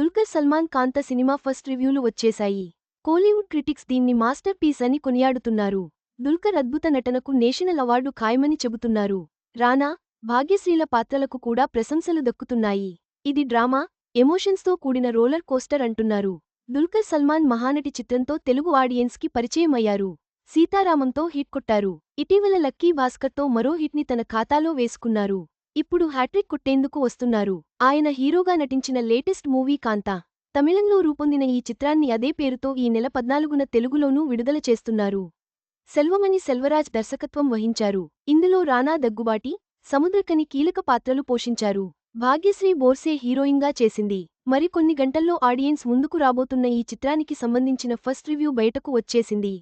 దుల్కర్ సల్మాన్ కాంత cinema first రివ్యూలు వచ్చేశాయి. కోలీవుడ్ క్రిటిక్స్ దీన్ని మాస్టర్ పీస్ అని కొనియాడుతున్నారు. దుల్కర్ అద్భుత నటనకు నేషనల్ అవార్డు ఖాయమని చెబుతున్నారు. రానా భాగ్యశ్రీల పాత్రలకు కూడా ప్రశంసలు దక్కుతున్నాయి. ఇది డ్రామా ఎమోషన్స్తో కూడిన రోలర్ కోస్టర్ అంటున్నారు. దుల్కర్ సల్మాన్ మహానటి చిత్రంతో తెలుగు ఆడియన్స్కి పరిచయమయ్యారు. సీతారామంతో హిట్ కొట్టారు. ఇటీవల లక్కీ భాస్కర్తో మరో హిట్ని తన ఖాతాలో వేసుకున్నారు. ఇప్పుడు హ్యాట్రిక్ కొట్టేందుకు వస్తున్నారు. ఆయన హీరోగా నటించిన లేటెస్ట్ మూవీ కాంతా. తమిళంలో రూపొందిన ఈ చిత్రాన్ని అదే పేరుతో ఈ నెల పద్నాలుగున తెలుగులోనూ విడుదల చేస్తున్నారు. సెల్వమణి సెల్వరాజ్ దర్శకత్వం వహించారు. ఇందులో రానా దగ్గుబాటి సముద్రకని కీలక పాత్రలు పోషించారు. భాగ్యశ్రీ బోర్సే హీరోయిన్గా చేసింది. మరికొన్ని గంటల్లో ఆడియన్స్ ముందుకు రాబోతున్న ఈ చిత్రానికి సంబంధించిన ఫస్ట్ రివ్యూ బయటకు వచ్చేసింది.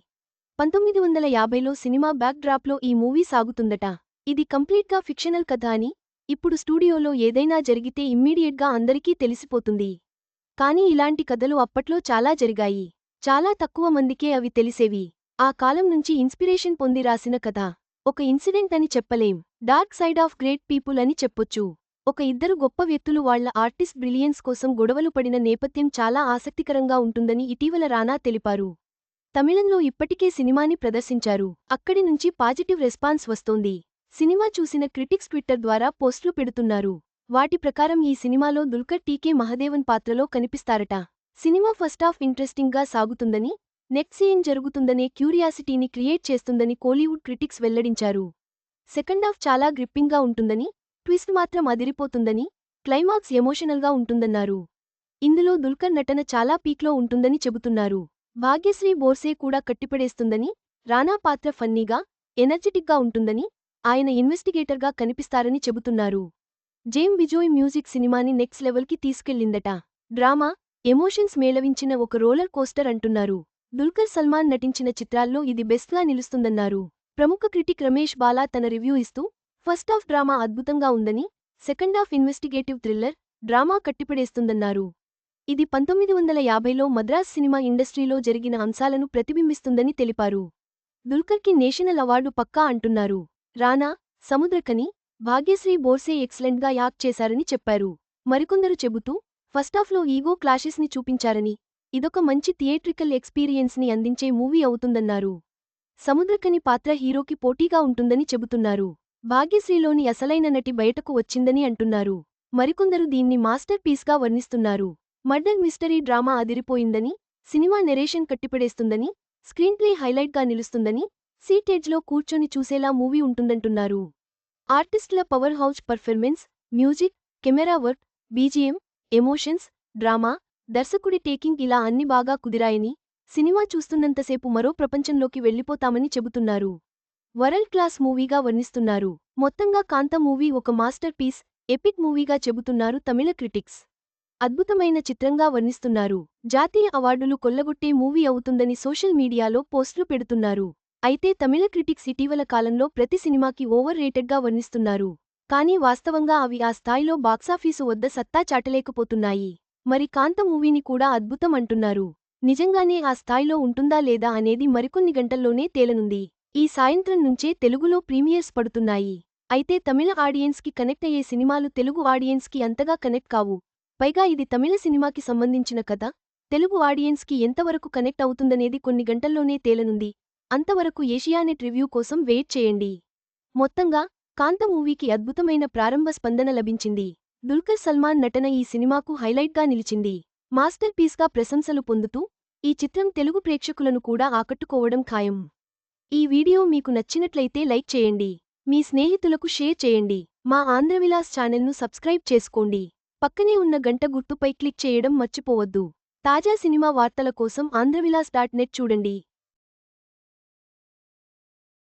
పంతొమ్మిది వందల యాభైలో సినిమా బ్యాక్ డ్రాప్లో ఈ మూవీ సాగుతుందట. ఇది కంప్లీట్గా ఫిక్షనల్ కథ అని ఇప్పుడు స్టూడియోలో ఏదైనా జరిగితే ఇమ్మీడియట్గా అందరికీ తెలిసిపోతుంది. కానీ ఇలాంటి కథలు అప్పట్లో చాలా జరిగాయి. చాలా తక్కువ మందికే అవి తెలిసేవి. ఆ కాలం నుంచి ఇన్స్పిరేషన్ పొంది రాసిన కథ. ఒక ఇన్సిడెంట్ అని చెప్పలేం. Dark side of great people అని చెప్పొచ్చు. ఒక ఇద్దరు గొప్ప వ్యక్తులు వాళ్ళ ఆర్టిస్ట్ బ్రిలియన్స్ కోసం గొడవలు పడిన నేపథ్యం చాలా ఆసక్తికరంగా ఉంటుందని ఇటీవల రానా తెలిపారు. తమిళంలో ఇప్పటికే సినిమాని ప్రదర్శించారు. అక్కడి నుంచి పాజిటివ్ రెస్పాన్స్ వస్తోంది. సినిమా చూసిన క్రిటిక్స్ ట్విట్టర్ ద్వారా పోస్టులు పెడుతున్నారు. వాటి ప్రకారం ఈ సినిమాలో దుల్కర్ టీకే మహదేవన్ పాత్రలో కనిపిస్తారట. సినిమా ఫస్ట్ హాఫ్ ఇంట్రెస్టింగ్గా సాగుతుందని నెక్స్ట్ సీన్ జరుగుతుందనే క్యూరియాసిటీని క్రియేట్ చేస్తుందని కోలీవుడ్ క్రిటిక్స్ వెల్లడించారు. సెకండ్ హాఫ్ చాలా గ్రిప్పింగ్గా ఉంటుందని ట్విస్ట్ మాత్రం అదిరిపోతుందని క్లైమాక్స్ ఎమోషనల్గా ఉంటుందన్నారు. ఇందులో దుల్కర్ నటన చాలా పీక్లో ఉంటుందని చెబుతున్నారు. భాగ్యశ్రీ బోర్సే కూడా కట్టిపడేస్తుందని రానా పాత్ర ఫన్నీగా ఎనర్జెటిక్గా ఉంటుందని ఆయన ఇన్వెస్టిగేటర్గా కనిపిస్తారని చెబుతున్నారు. జేమ్ బిజోయ్ మ్యూజిక్ సినిమాని నెక్స్ట్ లెవెల్కి తీసుకెళ్ళిందట డ్రామా ఎమోషన్స్ మేళవించిన ఒక రోలర్ కోస్టర్ అంటున్నారు. దుల్కర్ సల్మాన్ నటించిన చిత్రాల్లో ఇది బెస్ట్గా నిలుస్తుందన్నారు. ప్రముఖ క్రిటిక్ రమేష్ బాలా తన రివ్యూ ఇస్తూ ఫస్ట్ హాఫ్ డ్రామా అద్భుతంగా ఉందని second half investigative thriller drama కట్టిపడేస్తుందన్నారు. ఇది పంతొమ్మిది వందల యాభైలో మద్రాస్ సినిమా ఇండస్ట్రీలో జరిగిన అంశాలను ప్రతిబింబిస్తుందని తెలిపారు. దుల్కర్కి నేషనల్ అవార్డు పక్కా అంటున్నారు. రానా సముద్రకని భాగ్యశ్రీ బోర్సే ఎక్సలెంట్గా యాక్ట్ చేశారని చెప్పారు. మరికొందరు చెబుతూ ఫస్టాఫ్లో ఈగో క్లాషెస్ని చూపించారని ఇదొక మంచి థియేట్రికల్ ఎక్స్పీరియన్స్ని అందించే మూవీ అవుతుందన్నారు. సముద్రకని పాత్ర హీరోకి పోటీగా ఉంటుందని చెబుతున్నారు. భాగ్యశ్రీలోని అసలైన నటి బయటకు వచ్చిందని అంటున్నారు. మరికొందరు దీన్ని మాస్టర్ పీస్గా వర్ణిస్తున్నారు. మర్డర్ మిస్టరీ డ్రామా అదిరిపోయిందని సినిమా నెరేషన్ కట్టిపడేస్తుందని స్క్రీన్ప్లే హైలైట్గా నిలుస్తుందని సీటేజ్లో కూర్చొని చూసేలా మూవీ ఉంటుందంటున్నారు. ఆర్టిస్టుల powerhouse performance music camera work BGM emotions drama దర్శకుడి టేకింగ్ ఇలా అన్ని బాగా కుదిరాయని సినిమా చూస్తున్నంతసేపు మరో ప్రపంచంలోకి వెళ్ళిపోతామని చెబుతున్నారు. వరల్డ్ క్లాస్ మూవీగా వర్ణిస్తున్నారు. మొత్తంగా కాంత మూవీ ఒక మాస్టర్ పీస్ ఎపిక్ మూవీగా చెబుతున్నారు తమిళ క్రిటిక్స్. అద్భుతమైన చిత్రంగా వర్ణిస్తున్నారు. జాతీయ అవార్డులు కొల్లగొట్టే మూవీ అవుతుందని సోషల్ మీడియాలో పోస్టులు పెడుతున్నారు. అయితే తమిళ క్రిటిక్స్ ఇటీవల కాలంలో ప్రతి సినిమాకి ఓవర్ రేటెడ్గా వర్ణిస్తున్నారు. కానీ వాస్తవంగా అవి ఆ స్థాయిలో బాక్సాఫీసు వద్ద సత్తా చాటలేకపోతున్నాయి. మరి కాంత మూవీని కూడా అద్భుతం అంటున్నారు. నిజంగానే ఆ స్థాయిలో ఉంటుందా లేదా అనేది మరికొన్ని గంటల్లోనే తేలనుంది. ఈ సాయంత్రం నుంచే తెలుగులో ప్రీమియర్స్ పడుతున్నాయి. అయితే తమిళ ఆడియన్స్కి కనెక్ట్ అయ్యే సినిమాలు తెలుగు ఆడియన్స్కి అంతగా కనెక్ట్ కావు. పైగా ఇది తమిళ సినిమాకి సంబంధించిన కథ. తెలుగు ఆడియన్స్కి ఎంతవరకు కనెక్ట్ అవుతుందనేది కొన్ని గంటల్లోనే తేలనుంది. అంతవరకు ఏషియానెట్ రివ్యూ కోసం వెయిట్ చేయండి. మొత్తంగా కాంత మూవీకి అద్భుతమైన ప్రారంభ స్పందన లభించింది. దుల్కర్ సల్మాన్ నటన ఈ సినిమాకు హైలైట్గా నిలిచింది. మాస్టర్ పీస్గా ప్రశంసలు పొందుతూ ఈ చిత్రం తెలుగు ప్రేక్షకులను కూడా ఆకట్టుకోవడం ఖాయం. ఈ వీడియో మీకు నచ్చినట్లయితే లైక్ చేయండి. మీ స్నేహితులకు షేర్ చేయండి. మా ఆంధ్రవిలాస్ ఛానల్ను సబ్స్క్రైబ్ చేసుకోండి. పక్కనే ఉన్న గంట గుర్తుపై క్లిక్ చేయడం మర్చిపోవద్దు. తాజా సినిమా వార్తల కోసం ఆంధ్రవిలాస్ డాట్ నెట్ చూడండి.